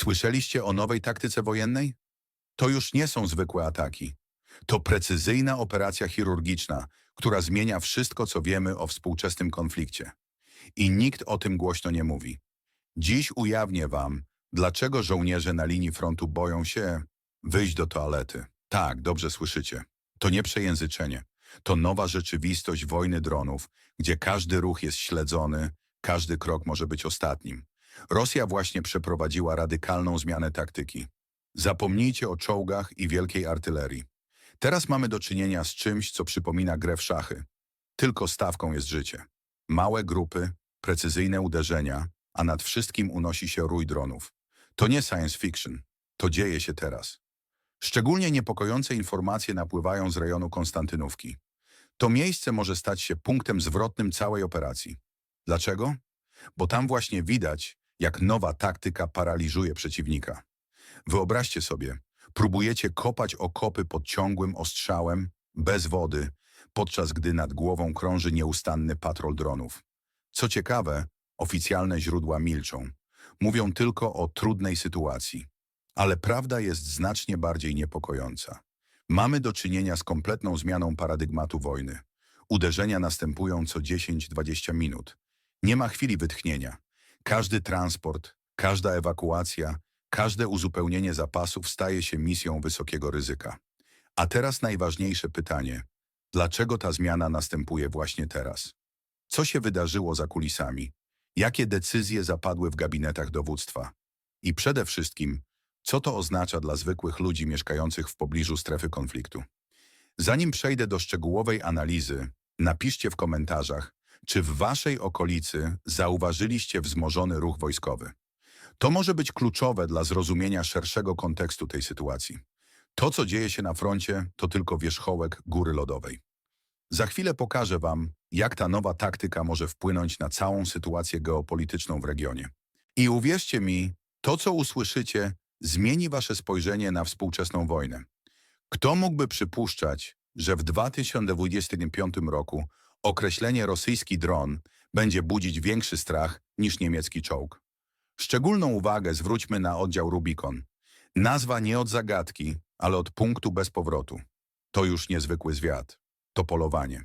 Słyszeliście o nowej taktyce wojennej? To już nie są zwykłe ataki. To precyzyjna operacja chirurgiczna, która zmienia wszystko, co wiemy o współczesnym konflikcie. I nikt o tym głośno nie mówi. Dziś ujawnię wam, dlaczego żołnierze na linii frontu boją się wyjść do toalety. Tak, dobrze słyszycie. To nie przejęzyczenie. To nowa rzeczywistość wojny dronów, gdzie każdy ruch jest śledzony, każdy krok może być ostatnim. Rosja właśnie przeprowadziła radykalną zmianę taktyki. Zapomnijcie o czołgach i wielkiej artylerii. Teraz mamy do czynienia z czymś, co przypomina grę w szachy. Tylko stawką jest życie. Małe grupy, precyzyjne uderzenia, a nad wszystkim unosi się rój dronów. To nie science fiction. To dzieje się teraz. Szczególnie niepokojące informacje napływają z rejonu Konstantynówki. To miejsce może stać się punktem zwrotnym całej operacji. Dlaczego? Bo tam właśnie widać, jak nowa taktyka paraliżuje przeciwnika. Wyobraźcie sobie, próbujecie kopać okopy pod ciągłym ostrzałem, bez wody, podczas gdy nad głową krąży nieustanny patrol dronów. Co ciekawe, oficjalne źródła milczą. Mówią tylko o trudnej sytuacji. Ale prawda jest znacznie bardziej niepokojąca. Mamy do czynienia z kompletną zmianą paradygmatu wojny. Uderzenia następują co 10-20 minut. Nie ma chwili wytchnienia. Każdy transport, każda ewakuacja, każde uzupełnienie zapasów staje się misją wysokiego ryzyka. A teraz najważniejsze pytanie. Dlaczego ta zmiana następuje właśnie teraz? Co się wydarzyło za kulisami? Jakie decyzje zapadły w gabinetach dowództwa? I przede wszystkim, co to oznacza dla zwykłych ludzi mieszkających w pobliżu strefy konfliktu? Zanim przejdę do szczegółowej analizy, napiszcie w komentarzach, czy w waszej okolicy zauważyliście wzmożony ruch wojskowy. To może być kluczowe dla zrozumienia szerszego kontekstu tej sytuacji. To, co dzieje się na froncie, to tylko wierzchołek góry lodowej. Za chwilę pokażę wam, jak ta nowa taktyka może wpłynąć na całą sytuację geopolityczną w regionie. I uwierzcie mi, to, co usłyszycie, zmieni wasze spojrzenie na współczesną wojnę. Kto mógłby przypuszczać, że w 2025 roku określenie rosyjski dron będzie budzić większy strach niż niemiecki czołg? Szczególną uwagę zwróćmy na oddział Rubikon. Nazwa nie od zagadki, ale od punktu bez powrotu. To już niezwykły zwiat. To polowanie.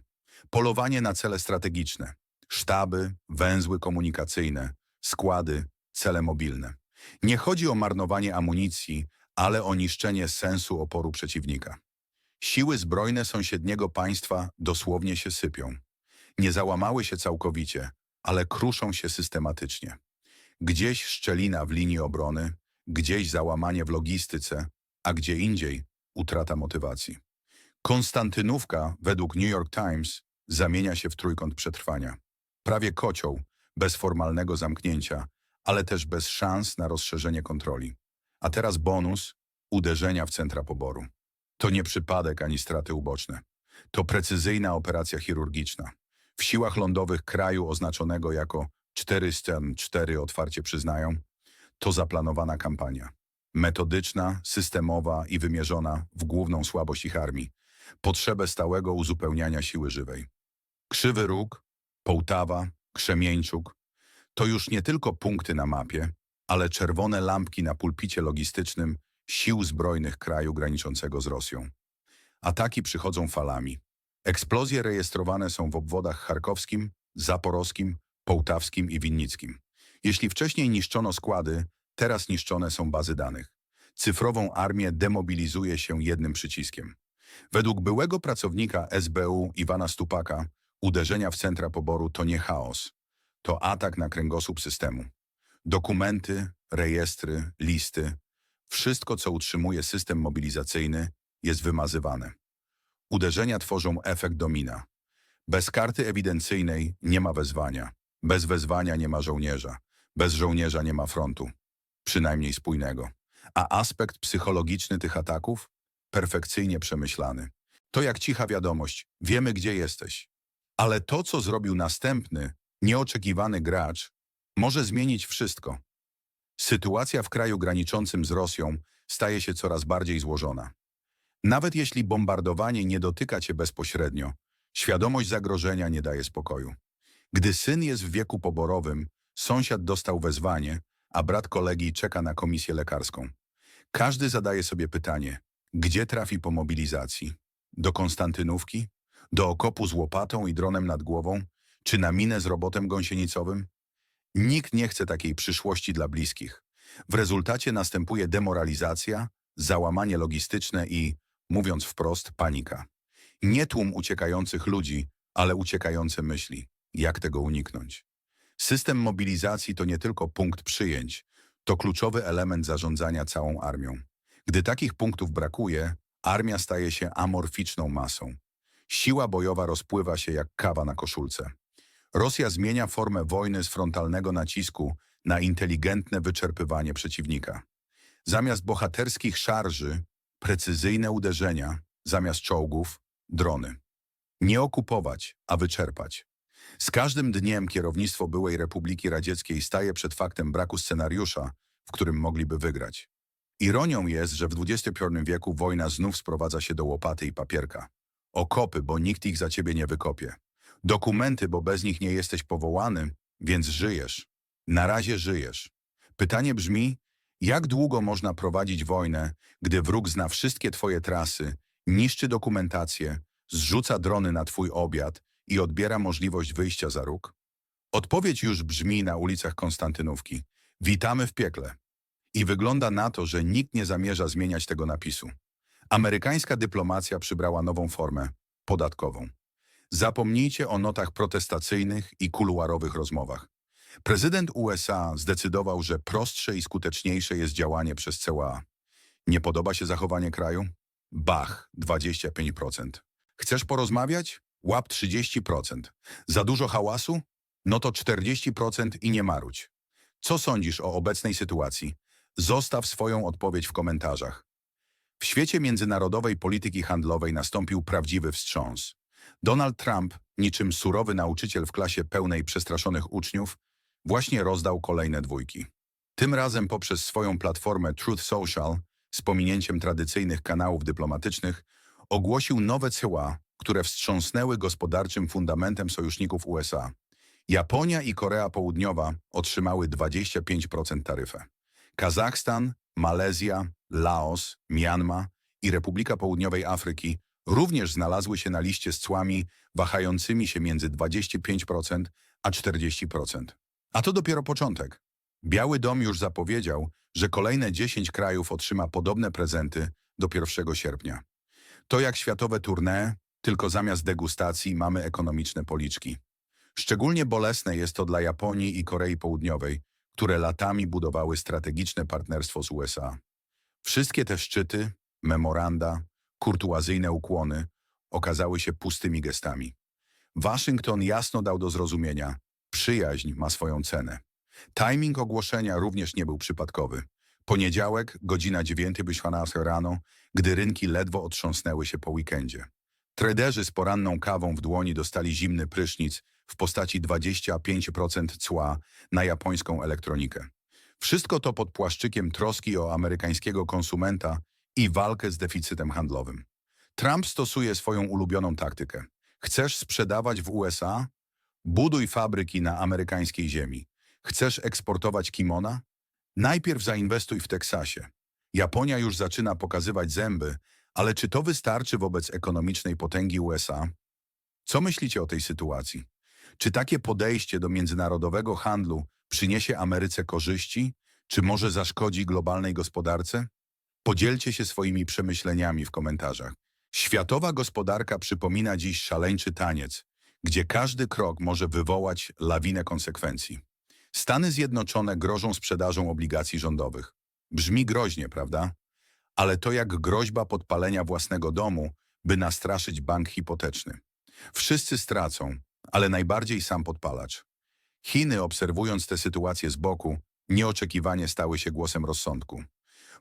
Polowanie na cele strategiczne. Sztaby, węzły komunikacyjne, składy, cele mobilne. Nie chodzi o marnowanie amunicji, ale o niszczenie sensu oporu przeciwnika. Siły zbrojne sąsiedniego państwa dosłownie się sypią. Nie załamały się całkowicie, ale kruszą się systematycznie. Gdzieś szczelina w linii obrony, gdzieś załamanie w logistyce, a gdzie indziej utrata motywacji. Konstantynówka, według New York Times, zamienia się w trójkąt przetrwania. Prawie kocioł, bez formalnego zamknięcia, ale też bez szans na rozszerzenie kontroli. A teraz bonus uderzenia w centra poboru. To nie przypadek ani straty uboczne. To precyzyjna operacja chirurgiczna. W siłach lądowych kraju oznaczonego jako 404 otwarcie przyznają, to zaplanowana kampania. Metodyczna, systemowa i wymierzona w główną słabość ich armii. Potrzebę stałego uzupełniania siły żywej. Krzywy Róg, Połtawa, Krzemieńczuk to już nie tylko punkty na mapie, ale czerwone lampki na pulpicie logistycznym sił zbrojnych kraju graniczącego z Rosją. Ataki przychodzą falami. Eksplozje rejestrowane są w obwodach charkowskim, zaporowskim, połtawskim i winnickim. Jeśli wcześniej niszczono składy, teraz niszczone są bazy danych. Cyfrową armię demobilizuje się jednym przyciskiem. Według byłego pracownika SBU Iwana Stupaka, uderzenia w centra poboru to nie chaos. To atak na kręgosłup systemu. Dokumenty, rejestry, listy, wszystko co utrzymuje system mobilizacyjny jest wymazywane. Uderzenia tworzą efekt domina. Bez karty ewidencyjnej nie ma wezwania. Bez wezwania nie ma żołnierza. Bez żołnierza nie ma frontu. Przynajmniej spójnego. A aspekt psychologiczny tych ataków? Perfekcyjnie przemyślany. To jak cicha wiadomość. Wiemy, gdzie jesteś. Ale to, co zrobił następny, nieoczekiwany gracz, może zmienić wszystko. Sytuacja w kraju graniczącym z Rosją staje się coraz bardziej złożona. Nawet jeśli bombardowanie nie dotyka cię bezpośrednio, świadomość zagrożenia nie daje spokoju. Gdy syn jest w wieku poborowym, sąsiad dostał wezwanie, a brat kolegi czeka na komisję lekarską. Każdy zadaje sobie pytanie, gdzie trafi po mobilizacji? Do Konstantynówki? Do okopu z łopatą i dronem nad głową? Czy na minę z robotem gąsienicowym? Nikt nie chce takiej przyszłości dla bliskich. W rezultacie następuje demoralizacja, załamanie logistyczne i, mówiąc wprost, panika. Nie tłum uciekających ludzi, ale uciekające myśli. Jak tego uniknąć? System mobilizacji to nie tylko punkt przyjęć, to kluczowy element zarządzania całą armią. Gdy takich punktów brakuje, armia staje się amorficzną masą. Siła bojowa rozpływa się jak kawa na koszulce. Rosja zmienia formę wojny z frontalnego nacisku na inteligentne wyczerpywanie przeciwnika. Zamiast bohaterskich szarży, precyzyjne uderzenia, zamiast czołgów, drony. Nie okupować, a wyczerpać. Z każdym dniem kierownictwo byłej Republiki Radzieckiej staje przed faktem braku scenariusza, w którym mogliby wygrać. Ironią jest, że w XXI wieku wojna znów sprowadza się do łopaty i papierka. Okopy, bo nikt ich za ciebie nie wykopie. Dokumenty, bo bez nich nie jesteś powołany, więc żyjesz. Na razie żyjesz. Pytanie brzmi, jak długo można prowadzić wojnę, gdy wróg zna wszystkie twoje trasy, niszczy dokumentację, zrzuca drony na twój obiad i odbiera możliwość wyjścia za róg? Odpowiedź już brzmi na ulicach Konstantynówki. Witamy w piekle. I wygląda na to, że nikt nie zamierza zmieniać tego napisu. Amerykańska dyplomacja przybrała nową formę podatkową. Zapomnijcie o notach protestacyjnych i kuluarowych rozmowach. Prezydent USA zdecydował, że prostsze i skuteczniejsze jest działanie przez CUA. Nie podoba się zachowanie kraju? Bach, 25%. Chcesz porozmawiać? Łap 30%. Za dużo hałasu? No to 40% i nie marudź. Co sądzisz o obecnej sytuacji? Zostaw swoją odpowiedź w komentarzach. W świecie międzynarodowej polityki handlowej nastąpił prawdziwy wstrząs. Donald Trump, niczym surowy nauczyciel w klasie pełnej przestraszonych uczniów, właśnie rozdał kolejne dwójki. Tym razem poprzez swoją platformę Truth Social, z pominięciem tradycyjnych kanałów dyplomatycznych, ogłosił nowe CEła, które wstrząsnęły gospodarczym fundamentem sojuszników USA. Japonia i Korea Południowa otrzymały 25% taryfę. Kazachstan, Malezja, Laos, Myanma i Republika Południowej Afryki również znalazły się na liście z cłami wahającymi się między 25% a 40%. A to dopiero początek. Biały Dom już zapowiedział, że kolejne 10 krajów otrzyma podobne prezenty do 1 sierpnia. To jak światowe tournée, tylko zamiast degustacji mamy ekonomiczne policzki. Szczególnie bolesne jest to dla Japonii i Korei Południowej, które latami budowały strategiczne partnerstwo z USA. Wszystkie te szczyty, memoranda, kurtuazyjne ukłony okazały się pustymi gestami. Waszyngton jasno dał do zrozumienia, przyjaźń ma swoją cenę. Timing ogłoszenia również nie był przypadkowy. Poniedziałek, godzina 9.12 rano, gdy rynki ledwo otrząsnęły się po weekendzie. Traderzy z poranną kawą w dłoni dostali zimny prysznic w postaci 25% cła na japońską elektronikę. Wszystko to pod płaszczykiem troski o amerykańskiego konsumenta i walkę z deficytem handlowym. Trump stosuje swoją ulubioną taktykę. Chcesz sprzedawać w USA? Buduj fabryki na amerykańskiej ziemi. Chcesz eksportować kimona? Najpierw zainwestuj w Teksasie. Japonia już zaczyna pokazywać zęby, ale czy to wystarczy wobec ekonomicznej potęgi USA? Co myślicie o tej sytuacji? Czy takie podejście do międzynarodowego handlu przyniesie Ameryce korzyści, czy może zaszkodzi globalnej gospodarce? Podzielcie się swoimi przemyśleniami w komentarzach. Światowa gospodarka przypomina dziś szaleńczy taniec, gdzie każdy krok może wywołać lawinę konsekwencji. Stany Zjednoczone grożą sprzedażą obligacji rządowych. Brzmi groźnie, prawda? Ale to jak groźba podpalenia własnego domu, by nastraszyć bank hipoteczny. Wszyscy stracą, ale najbardziej sam podpalacz. Chiny, obserwując tę sytuację z boku, nieoczekiwanie stały się głosem rozsądku.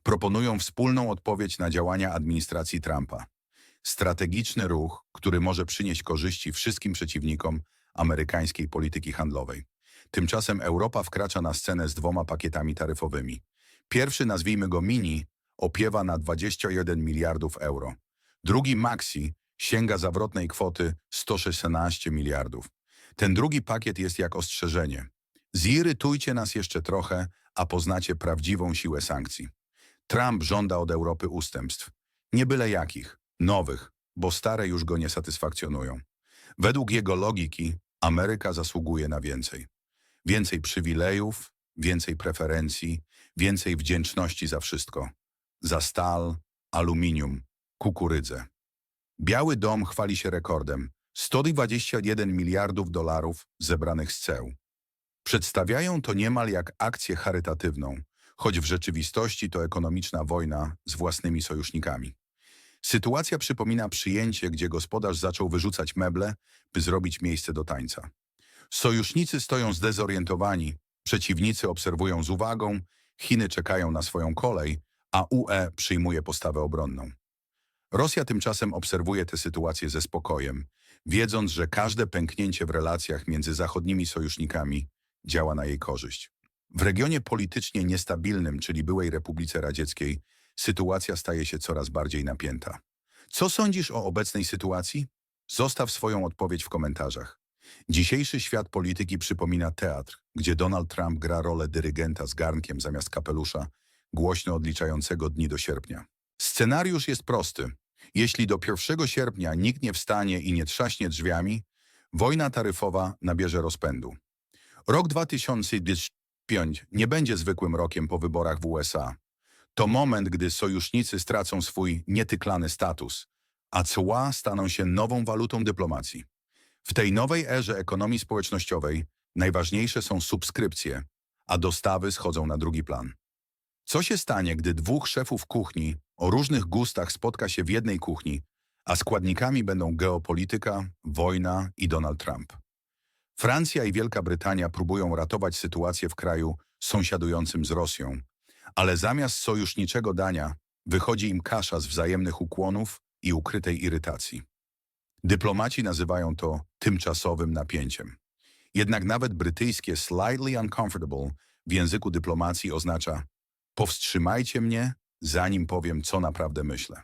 Proponują wspólną odpowiedź na działania administracji Trumpa. Strategiczny ruch, który może przynieść korzyści wszystkim przeciwnikom amerykańskiej polityki handlowej. Tymczasem Europa wkracza na scenę z dwoma pakietami taryfowymi. Pierwszy, nazwijmy go mini, opiewa na 21 miliardów euro. Drugi maxi sięga zawrotnej kwoty 116 miliardów. Ten drugi pakiet jest jak ostrzeżenie. Zirytujcie nas jeszcze trochę, a poznacie prawdziwą siłę sankcji. Trump żąda od Europy ustępstw. Nie byle jakich, nowych, bo stare już go nie satysfakcjonują. Według jego logiki Ameryka zasługuje na więcej. Więcej przywilejów, więcej preferencji, więcej wdzięczności za wszystko. Za stal, aluminium, kukurydzę. Biały Dom chwali się rekordem 121 miliardów dolarów zebranych z ceł. Przedstawiają to niemal jak akcję charytatywną, choć w rzeczywistości to ekonomiczna wojna z własnymi sojusznikami. Sytuacja przypomina przyjęcie, gdzie gospodarz zaczął wyrzucać meble, by zrobić miejsce do tańca. Sojusznicy stoją zdezorientowani, przeciwnicy obserwują z uwagą, Chiny czekają na swoją kolej, a UE przyjmuje postawę obronną. Rosja tymczasem obserwuje tę sytuację ze spokojem, wiedząc, że każde pęknięcie w relacjach między zachodnimi sojusznikami działa na jej korzyść. W regionie politycznie niestabilnym, czyli byłej Republice Radzieckiej, sytuacja staje się coraz bardziej napięta. Co sądzisz o obecnej sytuacji? Zostaw swoją odpowiedź w komentarzach. Dzisiejszy świat polityki przypomina teatr, gdzie Donald Trump gra rolę dyrygenta z garnkiem zamiast kapelusza, głośno odliczającego dni do sierpnia. Scenariusz jest prosty. Jeśli do 1 sierpnia nikt nie wstanie i nie trzaśnie drzwiami, wojna taryfowa nabierze rozpędu. Rok 2025 nie będzie zwykłym rokiem po wyborach w USA. To moment, gdy sojusznicy stracą swój nietyklany status, a cła staną się nową walutą dyplomacji. W tej nowej erze ekonomii społecznościowej najważniejsze są subskrypcje, a dostawy schodzą na drugi plan. Co się stanie, gdy dwóch szefów kuchni o różnych gustach spotka się w jednej kuchni, a składnikami będą geopolityka, wojna i Donald Trump? Francja i Wielka Brytania próbują ratować sytuację w kraju sąsiadującym z Rosją, ale zamiast sojuszniczego dania wychodzi im kasza z wzajemnych ukłonów i ukrytej irytacji. Dyplomaci nazywają to tymczasowym napięciem. Jednak nawet brytyjskie slightly uncomfortable w języku dyplomacji oznacza powstrzymajcie mnie, zanim powiem, co naprawdę myślę.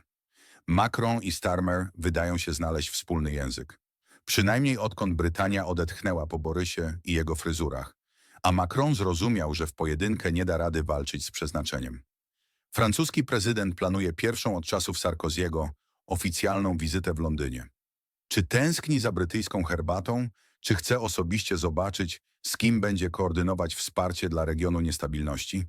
Macron i Starmer wydają się znaleźć wspólny język. Przynajmniej odkąd Brytania odetchnęła po Borysie i jego fryzurach, a Macron zrozumiał, że w pojedynkę nie da rady walczyć z przeznaczeniem. Francuski prezydent planuje pierwszą od czasów Sarkoziego oficjalną wizytę w Londynie. Czy tęskni za brytyjską herbatą, czy chce osobiście zobaczyć, z kim będzie koordynować wsparcie dla regionu niestabilności?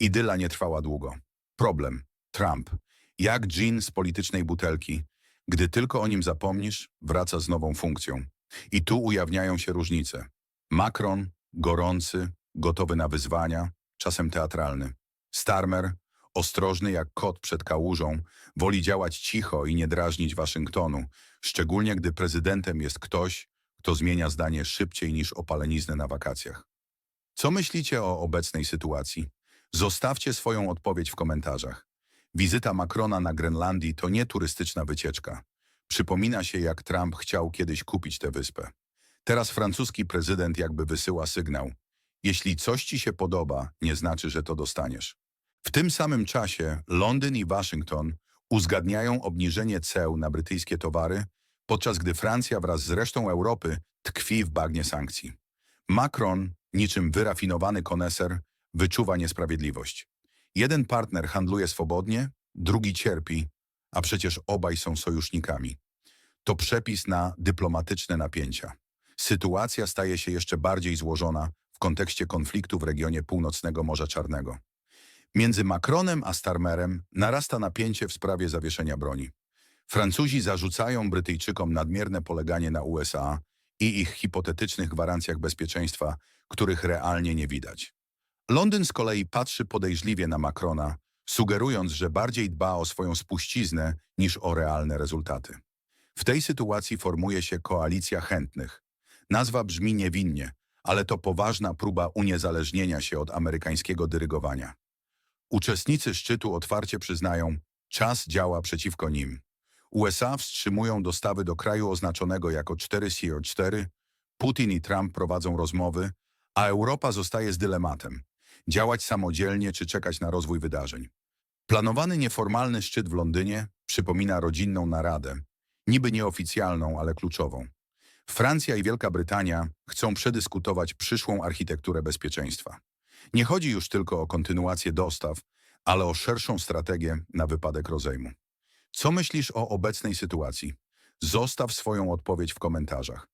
Idyla nie trwała długo. Problem. Trump. Jak dżin z politycznej butelki. Gdy tylko o nim zapomnisz, wraca z nową funkcją. I tu ujawniają się różnice. Macron, gorący, gotowy na wyzwania, czasem teatralny. Starmer, ostrożny jak kot przed kałużą, woli działać cicho i nie drażnić Waszyngtonu, szczególnie gdy prezydentem jest ktoś, kto zmienia zdanie szybciej niż opaleniznę na wakacjach. Co myślicie o obecnej sytuacji? Zostawcie swoją odpowiedź w komentarzach. Wizyta Macrona na Grenlandii to nie turystyczna wycieczka. Przypomina się, jak Trump chciał kiedyś kupić tę wyspę. Teraz francuski prezydent jakby wysyła sygnał. Jeśli coś ci się podoba, nie znaczy, że to dostaniesz. W tym samym czasie Londyn i Waszyngton uzgadniają obniżenie ceł na brytyjskie towary, podczas gdy Francja wraz z resztą Europy tkwi w bagnie sankcji. Macron, niczym wyrafinowany koneser, wyczuwa niesprawiedliwość. Jeden partner handluje swobodnie, drugi cierpi, a przecież obaj są sojusznikami. To przepis na dyplomatyczne napięcia. Sytuacja staje się jeszcze bardziej złożona w kontekście konfliktu w regionie północnego Morza Czarnego. Między Macronem a Starmerem narasta napięcie w sprawie zawieszenia broni. Francuzi zarzucają Brytyjczykom nadmierne poleganie na USA i ich hipotetycznych gwarancjach bezpieczeństwa, których realnie nie widać. Londyn z kolei patrzy podejrzliwie na Macrona, sugerując, że bardziej dba o swoją spuściznę niż o realne rezultaty. W tej sytuacji formuje się koalicja chętnych. Nazwa brzmi niewinnie, ale to poważna próba uniezależnienia się od amerykańskiego dyrygowania. Uczestnicy szczytu otwarcie przyznają, czas działa przeciwko nim. USA wstrzymują dostawy do kraju oznaczonego jako 4CR4, Putin i Trump prowadzą rozmowy, a Europa zostaje z dylematem – działać samodzielnie czy czekać na rozwój wydarzeń. Planowany nieformalny szczyt w Londynie przypomina rodzinną naradę, niby nieoficjalną, ale kluczową. Francja i Wielka Brytania chcą przedyskutować przyszłą architekturę bezpieczeństwa. Nie chodzi już tylko o kontynuację dostaw, ale o szerszą strategię na wypadek rozejmu. Co myślisz o obecnej sytuacji? Zostaw swoją odpowiedź w komentarzach.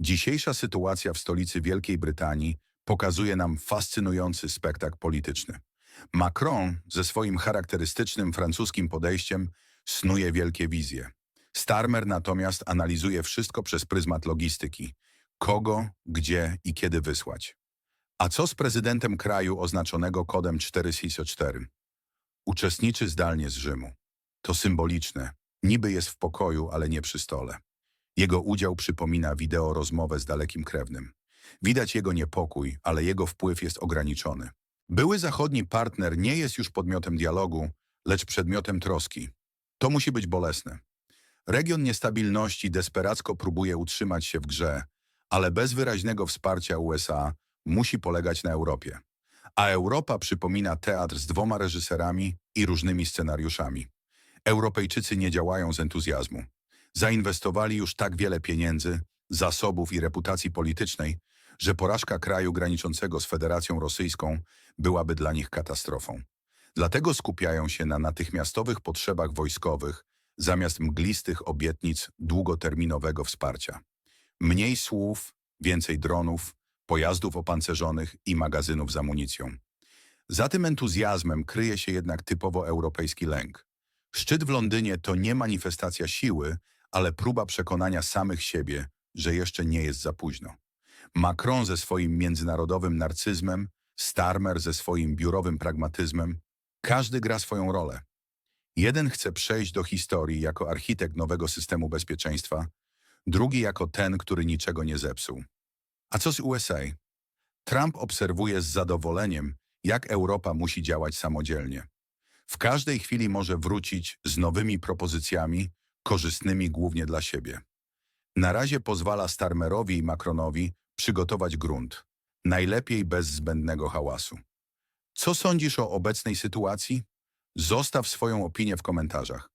Dzisiejsza sytuacja w stolicy Wielkiej Brytanii pokazuje nam fascynujący spektakl polityczny. Macron ze swoim charakterystycznym francuskim podejściem snuje wielkie wizje. Starmer natomiast analizuje wszystko przez pryzmat logistyki. Kogo, gdzie i kiedy wysłać. A co z prezydentem kraju oznaczonego kodem 464? Uczestniczy zdalnie z Rzymu. To symboliczne. Niby jest w pokoju, ale nie przy stole. Jego udział przypomina wideo rozmowę z dalekim krewnym. Widać jego niepokój, ale jego wpływ jest ograniczony. Były zachodni partner nie jest już podmiotem dialogu, lecz przedmiotem troski. To musi być bolesne. Region niestabilności desperacko próbuje utrzymać się w grze, ale bez wyraźnego wsparcia USA musi polegać na Europie. A Europa przypomina teatr z dwoma reżyserami i różnymi scenariuszami. Europejczycy nie działają z entuzjazmu. Zainwestowali już tak wiele pieniędzy, zasobów i reputacji politycznej, że porażka kraju graniczącego z Federacją Rosyjską byłaby dla nich katastrofą. Dlatego skupiają się na natychmiastowych potrzebach wojskowych, zamiast mglistych obietnic długoterminowego wsparcia. Mniej słów, więcej dronów, pojazdów opancerzonych i magazynów z amunicją. Za tym entuzjazmem kryje się jednak typowo europejski lęk. Szczyt w Londynie to nie manifestacja siły, ale próba przekonania samych siebie, że jeszcze nie jest za późno. Macron ze swoim międzynarodowym narcyzmem, Starmer ze swoim biurowym pragmatyzmem, każdy gra swoją rolę. Jeden chce przejść do historii jako architekt nowego systemu bezpieczeństwa, drugi jako ten, który niczego nie zepsuł. A co z USA? Trump obserwuje z zadowoleniem, jak Europa musi działać samodzielnie. W każdej chwili może wrócić z nowymi propozycjami, korzystnymi głównie dla siebie. Na razie pozwala Starmerowi i Macronowi przygotować grunt, najlepiej bez zbędnego hałasu. Co sądzisz o obecnej sytuacji? Zostaw swoją opinię w komentarzach.